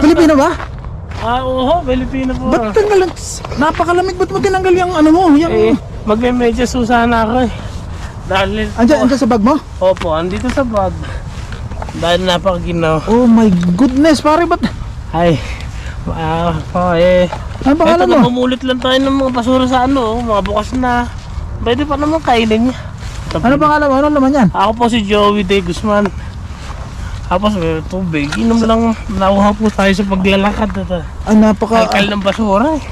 Pilipino ba? Ah, oo, Pilipino po. Ba't tanggal? Napakalamig. Ba't mo tinanggal yung ano mo? Yung... Eh, magme-medyas po sana ako eh. Dahil, Andiyan, andiyan sa bag mo? opo, andito sa bag. Dahil napakaginaw. Oh my goodness, pare, ba't? Ay, ah, oh, eh. Ano pangalan mo? namumulit lang tayo ng mga basura sa ano, oh, mga bukas na. Pwede pa naman kainin niya. Ano pangalan mo? Ano naman yan? Ako po si Joey De Guzman. Tapos may tubig. Inom lang, nauha po tayo sa paglalakad. Ito. Ay, napaka... Kalkal ng basura eh.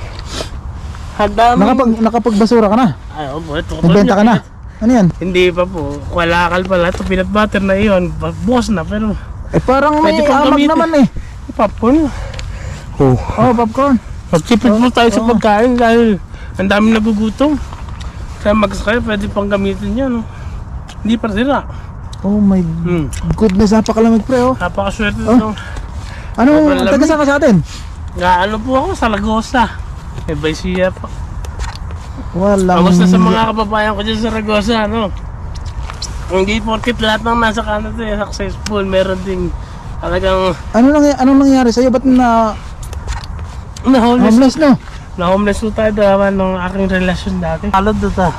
Hadam. Nakapag, nakapagbasura ka na? Ay, opo, ito. Nagbenta ka na? Ano yan? Hindi pa po. Kalakal pala. Ito, peanut butter na iyon. Bukas na, pero Eh, parang may amag gamitin. naman eh. popcorn. Oh. Oh, popcorn. Magtipid po tayo sa Oo. pagkain dahil ang dami nagugutom. Kaya magsakay, pwede pang gamitin yan. No? Hindi pa sira. Oh my Hmm. goodness, napakalamig pre oh. Napakaswerte Oh. oh. Ano, taga saan ka sa atin? Nga ano po ako sa Lagosa. May Baisia po. Walang... Kamusta sa mga kababayan ko dyan sa Ragosa, ano? Hindi porkit lahat ng nasa Canada eh, successful. Meron ding talagang Ano nang anong nangyari sa iyo? Ba't na na homeless. homeless no? Na homeless po tayo dalawa nung aking relasyon dati. Kalod do ta.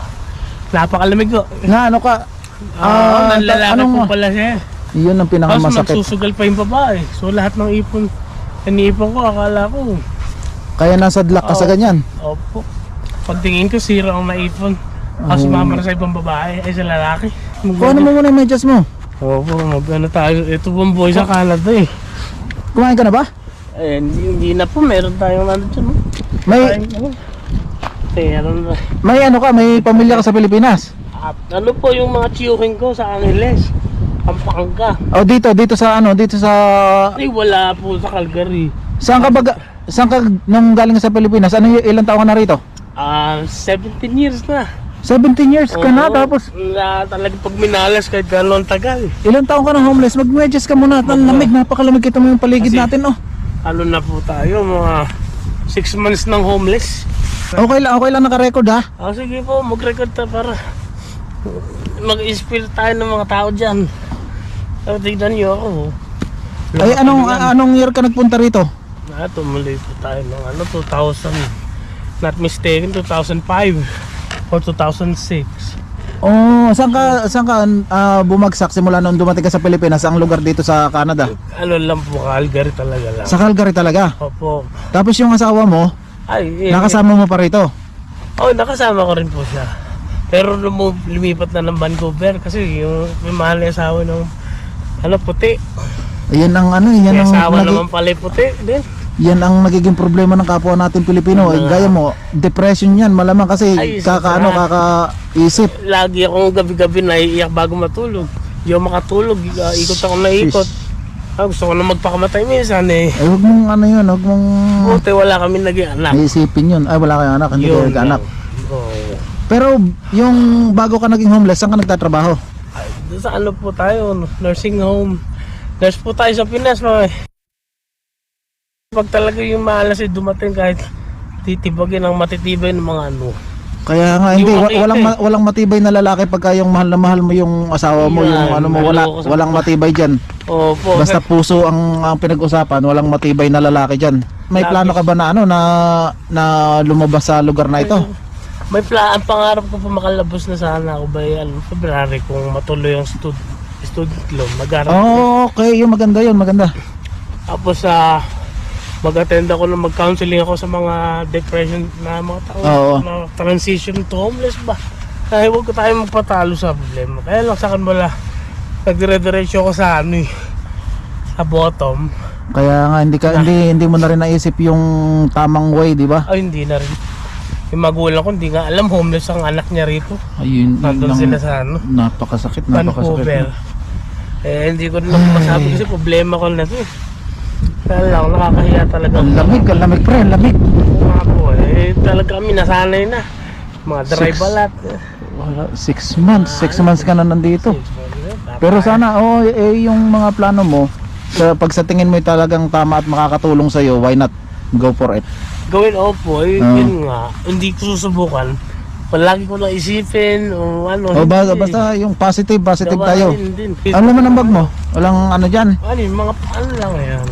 Napakalamig ko. Na ano ka? Ah, Ah, nanlalaki anong- po pala siya. 'Yun ang Tapos pinakamasakit. magsusugal pa yung babae. So lahat ng ipon, iniipon ko, akala ko, Kaya nasa dlak ka sa Oo. ganyan. opo. Pagtingin ko, zero ang naipon. Tapos Oh. sumama na sa ibang babae, ay sa lalaki. Kuha mo muna yung medyas mo. Opo, mag ano tayo. Ito pong boy sa Canada eh. Kumain ka na ba? Eh, hindi, hindi na po, meron tayong ano dyan. no? May Ay, ano? Meron na. may ano ka, may pamilya ka sa Pilipinas. At ano po yung mga tiyuhin ko sa Angeles? Pampanga. O dito, dito sa ano, dito sa Ay, wala po sa Calgary. Saan ka baga, saan ka nung galing sa Pilipinas? Ano y- ilang taon ka na rito? Ah, 17 years na. 17 years ka na Oo, tapos Na talagang pag minalas kahit gano'n tagal. ilang taon ka na homeless? Mag-medyas ka muna. Ang lamig, napakalamig kita mo yung paligid Kasi- natin, oh. Ano na po tayo, mga 6 months ng homeless. Okay lang, okay lang naka-record ha. Ah, sige po, mag-record ta para mag-inspire tayo ng mga tao dyan. Pero tignan nyo ako. oh. Ay anong anong year ka nagpunta rito? Ah, tumuloy po tayo ng ano, 2000. Not mistaken, 2005 or 2006. Oh, saan ka saan ka ah, bumagsak simula nung dumating ka sa Pilipinas? Ang lugar dito sa Canada? Ano lang po, Calgary talaga lang. Sa Calgary talaga. Opo. Tapos yung asawa mo, Ay, eh, nakasama mo pa rito. Oh, nakasama ko rin po siya. Pero lumu- lumipat na ng Vancouver kasi yung may mahal na asawa ng ano puti. Yan ang ano, yan May ang asawa nagi- naman pala puti din. yan ang nagiging problema ng kapwa natin Pilipino. Eh, gaya mo, depression yan malamang kasi Ay, kakaano sobra. kakaisip. Lagi akong gabi-gabi naiiyak bago matulog. Hindi ako makatulog, uh, ikot ako na ikot. Ah, gusto ko na magpakamatay minsan eh. Ay, wag mong ano yun, wag mong Buti wala kami naging anak. iisipin yun. Ay, wala kayong anak, hindi kayo Yun nagkaanak. lang. Oo. Pero yung bago ka naging homeless, saan ka nagtatrabaho? Ay, doon sa ano po tayo, nursing home. Nurse po tayo sa Pinas, mga. Pag talaga yung malas ay dumating kahit titibagin ang matitibay ng mga ano. Kaya nga Hindi wa- walang eh. ma- walang matibay na lalaki pagka yung mahal na mahal mo yung asawa mo, Yan, yung ano mo wala sa- walang matibay diyan. Opo. Basta puso ang, ang pinag-usapan, walang matibay na lalaki diyan. May plano ka ba na ano na na lumabas sa lugar na ito? May pla ang pangarap ko po makalabos na sana ako by ano, February kung matuloy ang stud student loan. Mag-aral. Oh, okay, yung maganda yun, maganda. Tapos sa mag-attend ako ng mag-counseling ako sa mga depression na mga tao Oo. na transition to homeless ba. Kaya huwag ko tayo magpatalo sa problema. Kaya lang sa akin wala. Nagdire-diretso ako sa ano eh, sa bottom. Kaya nga hindi ka hindi hindi mo na rin naisip yung tamang way, di ba? Ay hindi na rin. Yung magulang ko hindi nga alam homeless ang anak niya rito. Ayun, yun Nandun lang. sila sa ano. Napakasakit, napakasakit. Vancouver. Eh, hindi ko na masabi kasi problema ko na to eh. Kaya lang, nakakahiya talaga. Ang lamig, ang lamig pre, ang lamig. Po eh. Talaga kami nasanay na. Mga dry Six. balat. Wala, six months, six months ka na nandito. Pero sana, oh, eh, yung mga plano mo, sa, pag sa tingin mo ay talagang tama at makakatulong sa'yo, why not go for it? Gawin opo, eh, Oo. yun nga. Hindi ko susubukan. Palagi ko lang isipin o ano. O ba, hindi. basta yung positive, positive tayo. Din. Ano naman ang bag mo? Walang ano dyan. Ano yung mga ano lang yan.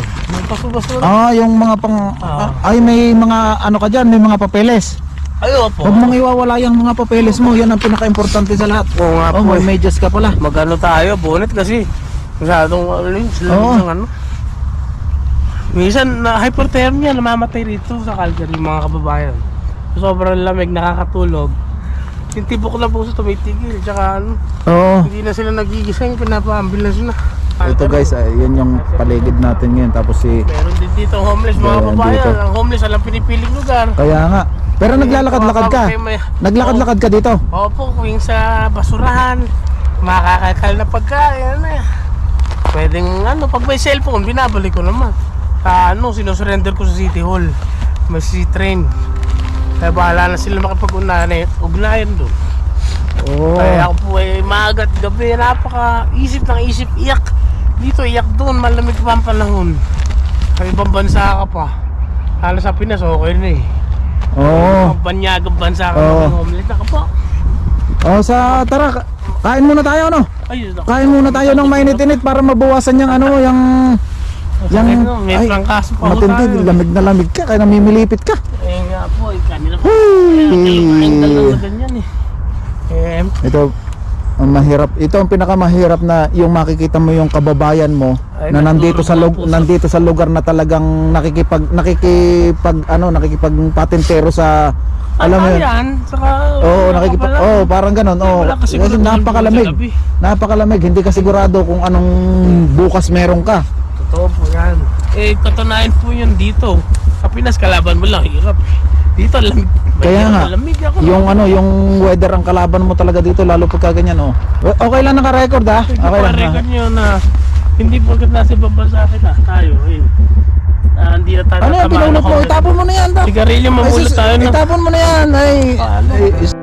Ah, yung mga pang... Ah. ay, may mga ano ka dyan, may mga papeles. Ayo po. Huwag mong iwawala yung mga papeles mo. Yan ang pinaka-importante sa lahat. Oo nga Oh, po. may medyas ka pala. Magano tayo, bonnet kasi. Masyadong ano yun, sila Oo. ng ano. Minsan, na hypothermia, namamatay rito sa Calgary, mga kababayan. Sobrang lamig, nakakatulog. Yung tibok na puso tumitigil, tsaka ano, Oo. hindi na sila nagigising, pinapa-ambulance na. Ito guys, ay, yan yung paligid natin ngayon. Tapos si... Meron din dito homeless mga Meron kababayan. dito. Ang homeless, alam pinipiling lugar. Kaya nga. Pero naglalakad-lakad ka. Naglalakad-lakad ka dito. Opo, kung sa basurahan, makakakal na pagkain, ano eh. Pwedeng ano, pag may cellphone, binabalik ko naman. Ano, sinusurrender ko sa City Hall. May city train. Kaya bahala na sila makipag-ugnayan ugnayan doon. Oo. Kaya ako po ay maagat gabi, napaka isip ng isip, iyak. Dito, iyak doon, malamig pa ang panahon. Sa ibang bansa ka pa. Lalo sa Pinas, okay na eh. Oo. Ang banyagang bansa ka oh. homeless na ka pa. Oh, sa tara, ka- kain muna tayo no. Ayun. Kain muna tayo ng mainit-init para mabawasan yung ano, yung Yung, yung may ay, prangkaso pa matindi, tayo. lamig na lamig ka, kaya namimilipit ka. Eh nga po, eh, kanina po. Hey! Eh. Ito, ang mahirap. Ito ang pinakamahirap na yung makikita mo yung kababayan mo Ay, na nandito sa lug, nandito sa lugar na talagang nakikipag nakikipag ano, nakikipagpatentero sa alam mo yun. yan, saka... Oo, nakikipag. Oh, parang ganoon. Oh. Kasi napakalamig. Napakalamig, hindi ka sigurado kung anong bukas meron ka. Totoo po yan. Eh, katunayan po yun dito. Sa Pinas, kalaban mo lang, hirap. Dito, lamig. Kaya nga, Lamig ako. Yung ano, yung weather ang kalaban mo talaga dito lalo pagka ganyan oh. Okay lang naka-record ah. Okay lang. record ah. nyo na hindi porkat nasa ibang bansa kita, tayo, eh. Ah, hindi na tayo Ano pinulot mo? Itapon mo na yan. Sigarilyo, mamulot tayo na. Itapon mo na yan. Ay, ay,